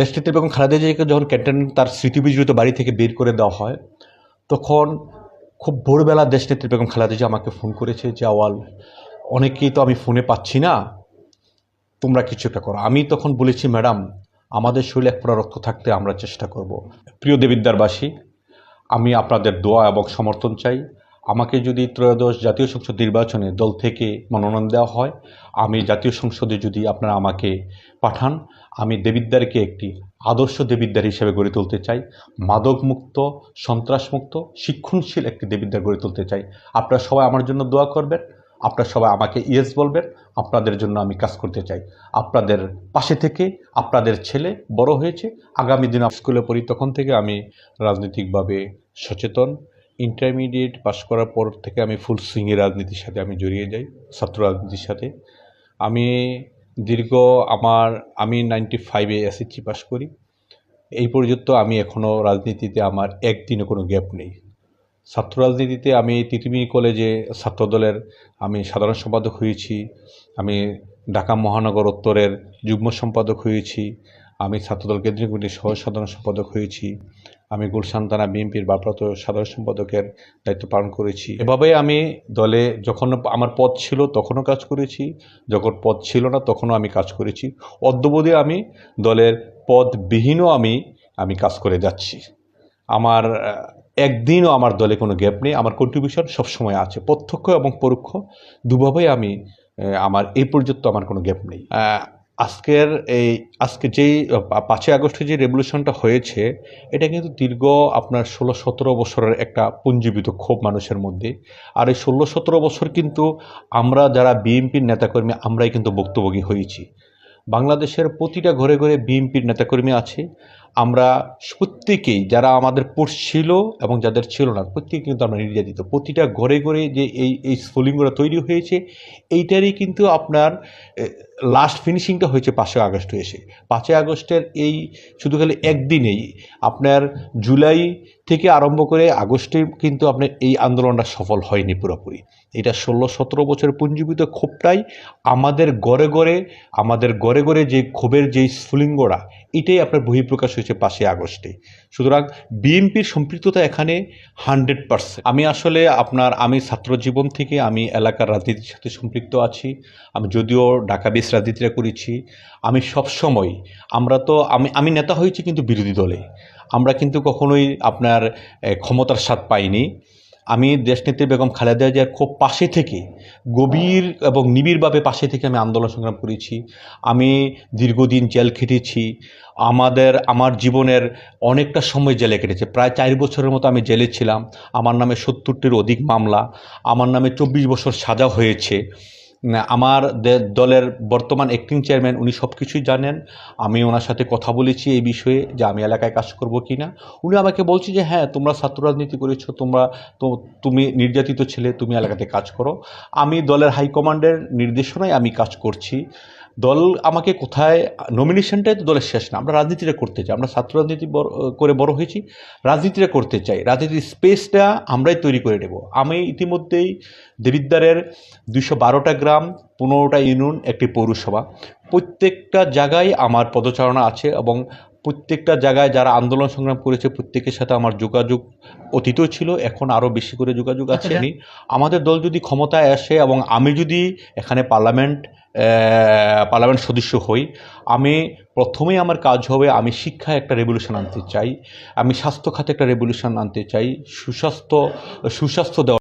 দেশটিতে বেগম খালেদা জিয়াকে যখন ক্যান্টন তার স্মৃতিবিজড়িত বাড়ি থেকে বের করে দেওয়া হয়, তখন খুব ভোরবেলা দেশনেত্রী বেগম খালেদা জিয়া আমাকে ফোন করেছে যে, আওয়াল, অনেকেই তো আমি ফোনে পাচ্ছি না, তোমরা কিছু একটা করো। আমি তখন বলেছি, ম্যাডাম, আমাদের শরীরে এক রক্ত থাকতে আমরা চেষ্টা করব। প্রিয় দেবিদ্বারবাসী, আমি আপনাদের দোয়া এবং সমর্থন চাই। আমাকে যদি ত্রয়োদশ জাতীয় সংসদ নির্বাচনে দল থেকে মনোনয়ন দেওয়া হয়, আমি জাতীয় সংসদে যদি আপনারা আমাকে পাঠান, আমি দেবিদ্বারকে একটি আদর্শ দেবিদ্বার হিসেবে গড়ে তুলতে চাই, মাদকমুক্ত, সন্ত্রাসমুক্ত, শিক্ষণশীল একটি দেবিদ্বার গড়ে তুলতে চাই। আপনারা সবাই আমার জন্য দোয়া করবেন, আপনারা সবাই আমাকে ইয়েস বলবেন, আপনাদের জন্য আমি কাজ করতে চাই। আপনাদের পাশে থেকে আপনাদের ছেলে বড় হয়েছে, আগামী দিন স্কুলে পড়ি, তখন থেকে আমি রাজনৈতিকভাবে সচেতন ইন্টারমিডিয়েট পাশ করার পর থেকে আমি ফুল সুইংয়ে রাজনীতির সাথে আমি জড়িয়ে যাই, ছাত্র রাজনীতির সাথে। আমি দীর্ঘ আমার, আমি নাইনটি ফাইভে এসএসসি পাশ করি। এই পর্যন্ত আমি এখনও রাজনীতিতে আমার একদিনও কোনো গ্যাপ নেই। ছাত্র রাজনীতিতে আমি তিতুমির কলেজে ছাত্রদলের আমি সাধারণ সম্পাদক হয়েছি। আমি ঢাকা মহানগর উত্তরের যুগ্ম সম্পাদক হয়েছি। আমি ছাত্রদল কেন্দ্রীয় কমিটির সহ সাধারণ সম্পাদক হয়েছি। আমি গুলশান থানা বিএনপির ভারপ্রাপ্ত সাধারণ সম্পাদকের দায়িত্ব পালন করেছি। এভাবে আমি দলে যখন আমার পদ ছিল তখনও কাজ করেছি, যখন পদ ছিল না তখনও আমি কাজ করেছি। অদ্যবধি আমি দলের পদবিহীনও আমি আমি কাজ করে যাচ্ছি। আমার একদিনও আমার দলে কোনো গ্যাপ নেই, আমার কন্ট্রিবিউশন সবসময় আছে, প্রত্যক্ষ এবং পরোক্ষ। দুভাবেই আমি আমার এই পর্যন্ত আমার কোনো গ্যাপ নেই। আজকের এই, আজকে যেই পাঁচই আগস্টে যে রেভলিউশনটা হয়েছে, এটা কিন্তু দীর্ঘ আপনার ষোলো সতেরো বছরের একটা পুঞ্জীবিত ক্ষোভ মানুষের মধ্যে। আর এই ষোলো সতেরো বছর কিন্তু আমরা যারা বিএনপির নেতাকর্মী, আমরাই কিন্তু ভুক্তভোগী হয়েছি। বাংলাদেশের প্রতিটা ঘরে ঘরে বিএনপির নেতাকর্মী আছে। আমরা প্রত্যেকেই, যারা আমাদের পড়ছিল এবং যাদের ছিল না প্রত্যেকে কিন্তু আমরা নির্যাতিত। প্রতিটা ঘরে ঘরে যে এই এই স্ফুলিঙ্গটা তৈরি হয়েছে, এইটারই কিন্তু আপনার লাস্ট ফিনিশিংটা হয়েছে পাঁচই আগস্ট এসে। পাঁচই আগস্টের এই শুধু খালি একদিনেই আপনার জুলাই থেকে আরম্ভ করে আগস্টে কিন্তু আপনার এই আন্দোলনটা সফল হয়নি পুরোপুরি। এটা ষোলো সতেরো বছরের পুঞ্জীবিত ক্ষোভটাই আমাদের গড়ে গড়ে আমাদের গড়ে গড়ে যে ক্ষোভের যে স্ফুলিঙ্গরা এটাই আপনার বহিঃপ্রকাশ হয়েছে। পাঁচই আগস্টে। সুতরাং বিএনপির সম্পৃক্ততা এখানে হান্ড্রেড পার্সেন্ট। আমি আসলে আপনার, আমি ছাত্র জীবন থেকে আমি এলাকার রাজনীতির সাথে সম্পৃক্ত আছি, আমি যদিও ঢাকা বেস রাজনীতিটা করেছি, আমি সবসময়, আমরা তো, আমি আমি নেতা হয়েছি কিন্তু বিরোধী দলে। আমরা কিন্তু কখনোই আপনার ক্ষমতার স্বাদ পাইনি। আমি দেশনেত্রী বেগম খালেদা জিয়ার খুব পাশে থেকে, গভীর এবং নিবিড়ভাবে পাশে থেকে আমি আন্দোলন সংগ্রাম করেছি। আমি দীর্ঘদিন জেল খেটেছি। আমাদের, আমার জীবনের অনেকটা সময় জেলে কেটেছে। প্রায় চার বছরের মতো আমি জেলে ছিলাম। আমার নামে সত্তরটির অধিক মামলা। আমার নামে চব্বিশ বছর সাজা হয়েছে। আমার দলের বর্তমান অ্যাক্টিং চেয়ারম্যান উনি সব কিছুই জানেন। আমি ওনার সাথে কথা বলেছি এই বিষয়ে যে আমি এলাকায় কাজ করব কি না উনি আমাকে বলছে যে হ্যাঁ তোমরা ছাত্র রাজনীতি করেছ, তোমরা তো, তুমি নির্যাতিত ছেলে, তুমি এলাকাতে কাজ করো। আমি দলের হাইকমান্ডের নির্দেশনায় আমি কাজ করছি। দল আমাকে কোথায় নমিনেশনটাই তো দলের শেষ না, আমরা রাজনীতিটা করতে চাই, আমরা ছাত্র রাজনীতি করে বড় হয়েছি, রাজনীতিটা করতে চাই, রাজনীতির স্পেসটা আমরাই তৈরি করে নেব। আমি ইতিমধ্যেই দেবিদ্বারের দুশো বারোটা গ্রাম, পনেরোটা ইউনিয়ন, একটি পৌরসভা, প্রত্যেকটা জায়গায় আমার পদচারণা আছে এবং প্রত্যেকটা জায়গায় যারা আন্দোলন সংগ্রাম করেছে, প্রত্যেকের সাথে আমার যোগাযোগ অতীতও ছিল, এখন আরও বেশি করে যোগাযোগ আছে। আমাদের দল যদি ক্ষমতায় আসে এবং আমি যদি এখানে পার্লামেন্ট পার্লামেন্ট সদস্য হই, আমি প্রথমেই আমার কাজ হবে আমি শিক্ষায় একটা রেভলিউশন আনতে চাই, আমি স্বাস্থ্য খাতে একটা রেভলিউশন আনতে চাই, সুস্বাস্থ্য সুস্বাস্থ্য দেওয়া